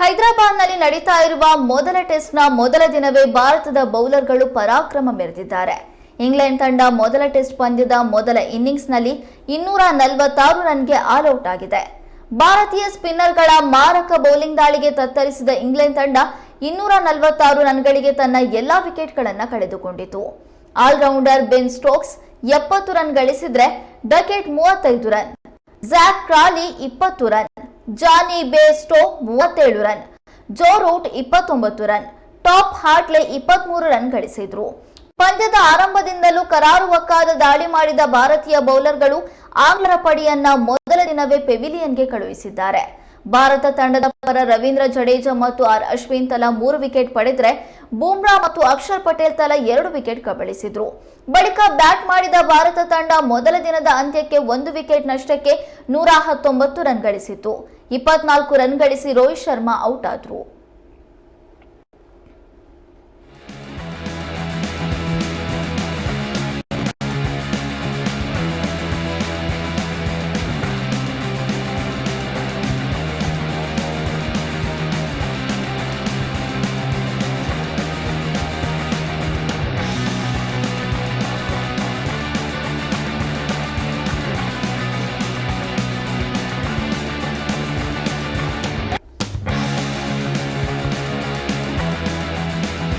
ಹೈದರಾಬಾದ್ನಲ್ಲಿ ನಡೀತಾ ಇರುವ ಮೊದಲ ಟೆಸ್ಟ್ನ ಮೊದಲ ದಿನವೇ ಭಾರತದ ಬೌಲರ್ಗಳು ಪರಾಕ್ರಮ ಮೆರೆದಿದ್ದಾರೆ. ಇಂಗ್ಲೆಂಡ್ ತಂಡ ಮೊದಲ ಟೆಸ್ಟ್ ಪಂದ್ಯದ ಮೊದಲ ಇನ್ನಿಂಗ್ಸ್ನಲ್ಲಿ ಇನ್ನೂರ ನಲವತ್ತಾರು ರನ್ಗೆ ಆಲ್ಔಟ್ ಆಗಿದೆ. ಭಾರತೀಯ ಸ್ಪಿನ್ನರ್ಗಳ ಮಾರಕ ಬೌಲಿಂಗ್ ದಾಳಿಗೆ ತತ್ತರಿಸಿದ ಇಂಗ್ಲೆಂಡ್ ತಂಡ ಇನ್ನೂರ ನಲವತ್ತಾರು ರನ್ಗಳಿಗೆ ತನ್ನ ಎಲ್ಲಾ ವಿಕೆಟ್ಗಳನ್ನು ಕಳೆದುಕೊಂಡಿತು. ಆಲ್ರೌಂಡರ್ ಬೆನ್ ಸ್ಟೋಕ್ಸ್ ಎಪ್ಪತ್ತು ರನ್ ಗಳಿಸಿದ್ರೆ ಡಕೆಟ್ ಮೂವತ್ತೈದು ರನ್. ಜಾಕ್ ಕ್ರಾಲಿ ಇಪ್ಪತ್ತು ರನ್. ಜಾನಿ ಬೇಸ್ಟೋ ಮೂವತ್ತೇಳು ರನ್, ಜೋ ರೂಟ್ ಇಪ್ಪತ್ತೊಂಬತ್ತು ರನ್, ಟಾಪ್ ಹಾರ್ಟ್ಲೆ ಇಪ್ಪತ್ಮೂರು ರನ್ ಗಳಿಸಿದ್ರು. ಪಂದ್ಯದ ಆರಂಭದಿಂದಲೂ ಕರಾರುವಕ್ಕಾದ ದಾಳಿ ಮಾಡಿದ ಭಾರತೀಯ ಬೌಲರ್ಗಳು ಆಂಗ್ಲರ ಪಡಿಯನ್ನ ಮೊದಲ ದಿನವೇ ಪೆವಿಲಿಯನ್ಗೆ ಕಳುಹಿಸಿದ್ದಾರೆ. ಭಾರತ ತಂಡದ ಪರ ರವೀಂದ್ರ ಜಡೇಜಾ ಮತ್ತು ಆರ್ ಅಶ್ವಿನ್ ತಲಾ ಮೂರು ವಿಕೆಟ್ ಪಡೆದರೆ ಬೂಮ್ರಾ ಮತ್ತು ಅಕ್ಷರ್ ಪಟೇಲ್ ತಲಾ ಎರಡು ವಿಕೆಟ್ ಕಬಳಿಸಿದ್ರು. ಬಳಿಕ ಬ್ಯಾಟ್ ಮಾಡಿದ ಭಾರತ ತಂಡ ಮೊದಲ ದಿನದ ಅಂತ್ಯಕ್ಕೆ ಒಂದು ವಿಕೆಟ್ ನಷ್ಟಕ್ಕೆ ನೂರ ಹತ್ತೊಂಬತ್ತು ರನ್ ಗಳಿಸಿತು ಇಪ್ಪತ್ನಾಲ್ಕು ರನ್ ಗಳಿಸಿ ರೋಹಿತ್ ಶರ್ಮಾ ಔಟ್ ಆದ್ರು.